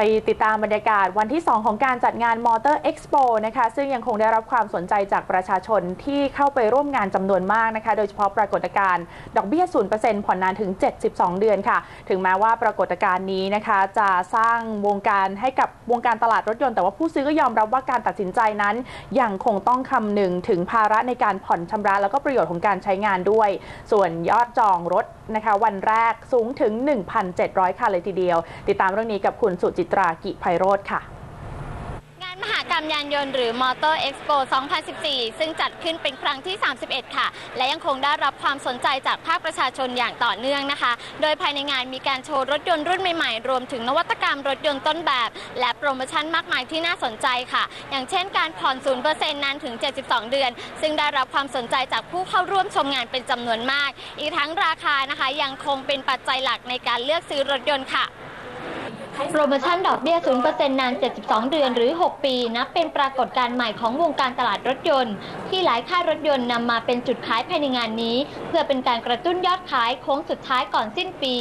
ไปติดตามบรรยากาศวันที่ 2 ของการจัดงานมอเตอร์เอ็กซ์โปนะคะ ซึ่งยังคงได้รับความสนใจจากประชาชนที่เข้าไปร่วมงานจำนวนมากนะคะ โดยเฉพาะปรากฏการณ์ดอกเบี้ย 0%ผ่อนนานถึง 72 เดือนค่ะ ถึงแม้ว่าปรากฏการณ์นี้นะคะ จะสร้างวงการให้กับวงการตลาดรถยนต์ แต่ว่าผู้ซื้อก็ยอมรับว่าการตัดสินใจนั้น ยังคงต้องคำนึงถึงภาระในการผ่อนชำระ แล้วก็ประโยชน์ของการใช้งานด้วย ส่วนยอดจองรถ นะคะวันแรกสูงถึง 1,700คันเลยทีเดียว ติดตามเรื่องนี้กับคุณสุจิตรากิไพโรธค่ะ มหากรรมยานยนต์หรือ Motor Expo 2014 ซึ่งจัดขึ้นเป็นครั้งที่ 31 ค่ะ และยังคงได้รับความสนใจจากภาคประชาชนอย่างต่อเนื่องนะคะ โดยภายในงานมีการโชว์รถยนต์รุ่นใหม่ๆ รวมถึงนวัตกรรมรถยนต์ต้นแบบ และโปรโมชั่นมากมายที่น่าสนใจค่ะ อย่างเช่นการผ่อน 0%นานถึง 72 เดือน ซึ่งได้รับความสนใจจากผู้เข้าร่วมชมงานเป็นจำนวนมาก อีกทั้งราคานะคะยังคงเป็นปัจจัยหลักในการเลือกซื้อรถยนต์ค่ะ โปรโมชั่นดอกเบี้ย 0%นาน 72 เดือนหรือ 6 ปี นับเป็นปรากฏการณ์ใหม่ของวงการตลาดรถยนต์ ที่หลายค่ายรถยนต์นำมาเป็นจุดขายภายในงานนี้ เพื่อเป็นการกระตุ้นยอดขายโค้งสุดท้ายก่อนสิ้นปี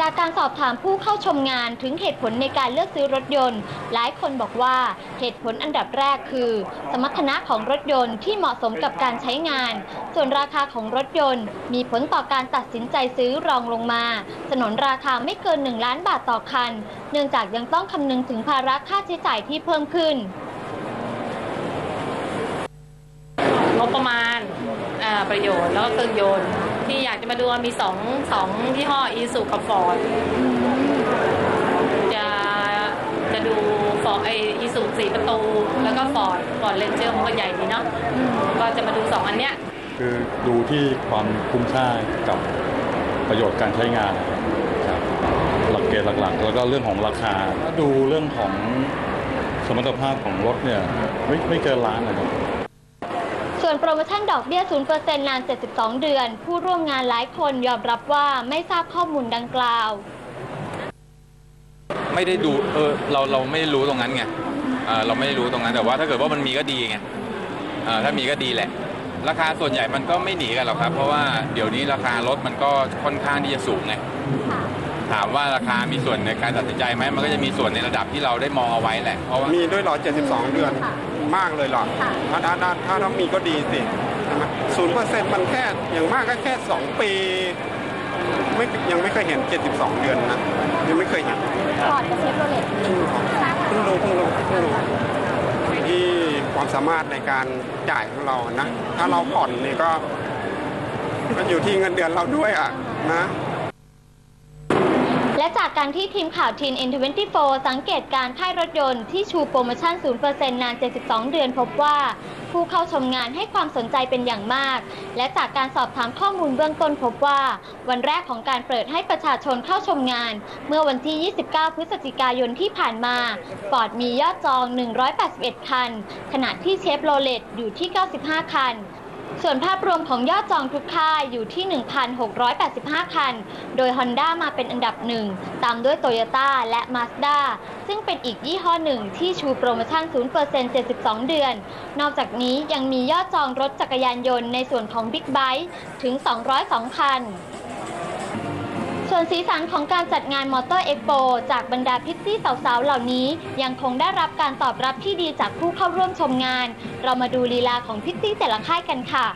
จากการสอบถามผู้เข้าชมงานถึงเหตุผลในการเลือกซื้อรถยนต์ หลายคนบอกว่าเหตุผลอันดับแรกคือ สมรรถนะของรถยนต์ที่เหมาะสมกับการใช้งาน ส่วนราคาของรถยนต์ มีผลต่อการตัดสินใจซื้อรองลงมา สนนราคาไม่เกิน 1 ล้านบาทต่อคัน เนื่องจากยังต้องคำนึงถึงภาระค่าใช้จ่ายที่เพิ่มขึ้นงบประมาณประโยชน์แล้วก็เครื่องยนต์ ที่อยากจะมาดูมีสองสองยี่ห้ออีสุกับฟอร์ดจะจะดูฟอร์ดไออีสุสี่ประตู แล้วก็ฟอร์ดฟอร์ดเลนเจอร์มันก็ใหญ่ดีเนาะก็จะมาดูสองอันเนี้ยคือดูที่ความคุ้มค่ากับประโยชน์การใช้งานครับหลักเกณฑ์หลักๆ แล้วก็เรื่องของราคาถ้าดูเรื่องของสมรรถภาพของรถเนี่ยไม่ไม่เกินล้านนะครับ ส่วนโปรโมชั่นดอกเบี้ย 0%นาน 72 เดือน ผู้ร่วมงานหลายคนยอมรับว่าไม่ทราบข้อมูลดังกล่าว ไม่ได้ดูเออเราเราไม่รู้ตรงนั้นไงเออเราไม่ได้รู้ตรงนั้นแต่ว่าถ้าเกิดว่ามันมีก็ดีไงเออถ้ามีก็ดีแหละ ราคาส่วนใหญ่มันก็ไม่หนีกันหรอกครับ เพราะว่าเดี๋ยวนี้ราคารถมันก็ค่อนข้างที่จะสูงไงถามว่าราคามีส่วนในการตัดสินใจไหมมันก็จะมีส่วนในระดับที่เราได้มองเอาไว้แหละเพราะว่า มีด้วยเหรอ72 เดือน มากเลยเหรอถ้าถ้าถ้าถ้าถ้ามีก็ดีสิศูนย์เปอร์เซ็นต์มันแค่อย่างมากก็แค่2ปีไม่ยังไม่เคยเห็น 72 เดือนนะ ยังไม่เคยเห็นฟอร์ดกับเชฟโรเลตเพิ่งรู้เพิ่งรู้เพิ่งรู้ที่ความสามารถในการจ่ายของเรานะ ถ้าเราผ่อนนี่ก็ก็อยู่ที่เงินเดือนเราด้วยอะนะ และจากการที่ทีมข่าวทีน N24 สังเกตการค่ายรถยนต์ที่ชูโปรโมชั่น 0%นาน 72 เดือนพบว่า ผู้เข้าชมงานให้ความสนใจเป็นอย่างมาก และจากการสอบถามข้อมูลเบื้องต้นพบว่า วันแรกของการเปิดให้ประชาชนเข้าชมงาน เมื่อวันที่ 29 พฤศจิกายนที่ผ่านมาฟอร์ดมียอดจอง 181 คัน ขณะที่เชฟโรเลตอยู่ที่ 95 คัน ส่วนภาพรวมของยอดจองทุกค่ายอยู่ที่ 1,685 คัน โดย Honda มาเป็นอันดับหนึ่ง ตามด้วย Toyota และ Mazda ซึ่งเป็นอีกยี่ห้อหนึ่งที่ชูโปรโมชั่น 0% 72 เดือน นอกจากนี้ยังมียอดจองรถจักรยานยนต์ในส่วนของ Big Bike ถึง 202 คัน ส่วนสีสันของการจัดงานมอเตอร์เอ็กโปจากบรรดาพิซซี่สาวๆ เหล่านี้ ยังคงได้รับการตอบรับที่ดีจากผู้เข้าร่วมชมงาน เรามาดูลีลาของพิซซี่แต่ละค่ายกันค่ะ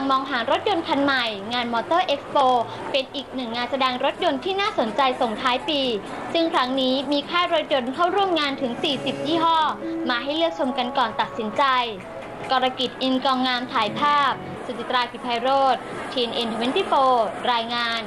งมองหารถยนต์คันใหม่ งานมอเตอร์เอ็กซ์โปเป็นอีกหนึ่งงานแสดงรถยนต์ที่น่าสนใจส่งท้ายปี ซึ่งครั้งนี้มีค่ายรถยนต์เข้าร่วมงานถึง 40 ยี่ห้อ มาให้เลือกชมกันก่อนตัดสินใจ กรกิจอินกองงามถ่ายภาพ สุจิตรากิจไพโรธทีนเอ็นทเวนตี้โรายงาน